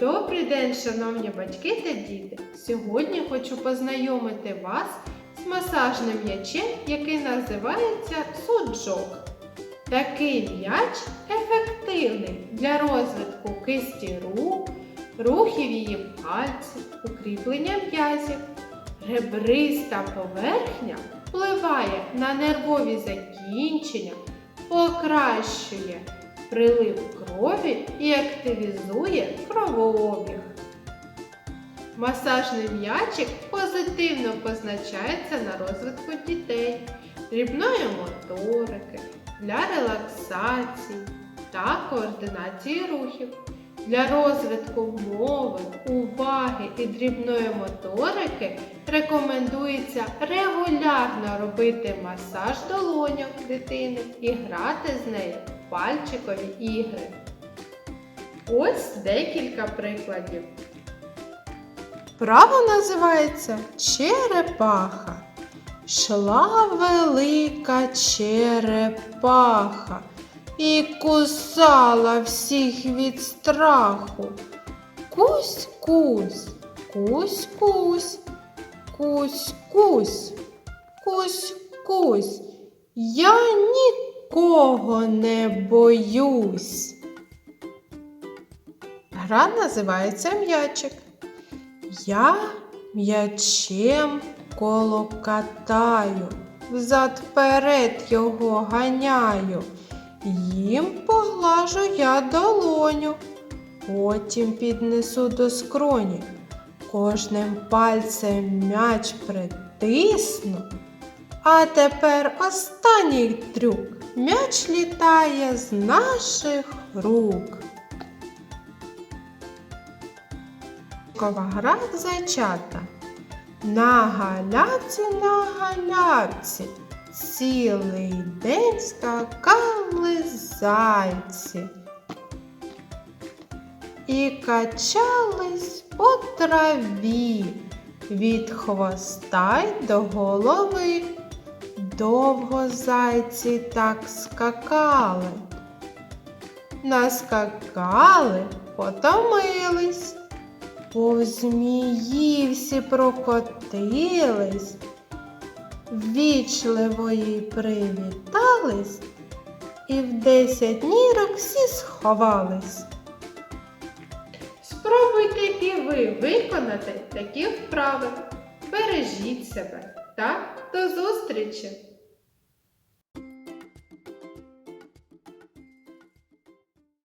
Добрий день, шановні батьки та діти! Сьогодні хочу познайомити вас з масажним м'ячем, який називається суджок. Такий м'яч ефективний для розвитку кисті рук, рухів її пальців, укріплення м'язів. Ребриста поверхня впливає на нервові закінчення, покращує прилив крові і активізує кровообіг. Масажний м'ячик позитивно позначається на розвитку дітей, дрібної моторики, для релаксації та координації рухів. Для розвитку мови, уваги і дрібної моторики рекомендується регулярно робити масаж долоньок дитини і грати з нею пальчикові ігри. Ось декілька прикладів. Право називається черепаха. Шла велика черепаха і кусала всіх від страху. Кусь кусь, кусь кусь, кусь кусь, кусь кусь. Я нікого не боюсь. Гра називається м'ячик. Я м'ячем коло катаю, взад вперед його ганяю. Їм поглажу я долоню, потім піднесу до скроні. Кожним пальцем м'яч притисну. А тепер останній трюк. М'яч літає з наших рук. Кова гра зайчата. На галявці, на галявці. Цілий день скакали зайці. І качались по траві від хвоста й до голови. Довго зайці так скакали. Наскакали, потомились. По змії всі прокотились, ввічливо їй привітались, і в десять нірок всі сховались. Спробуйте і ви виконати такі вправи. Бережіть себе та до зустрічі!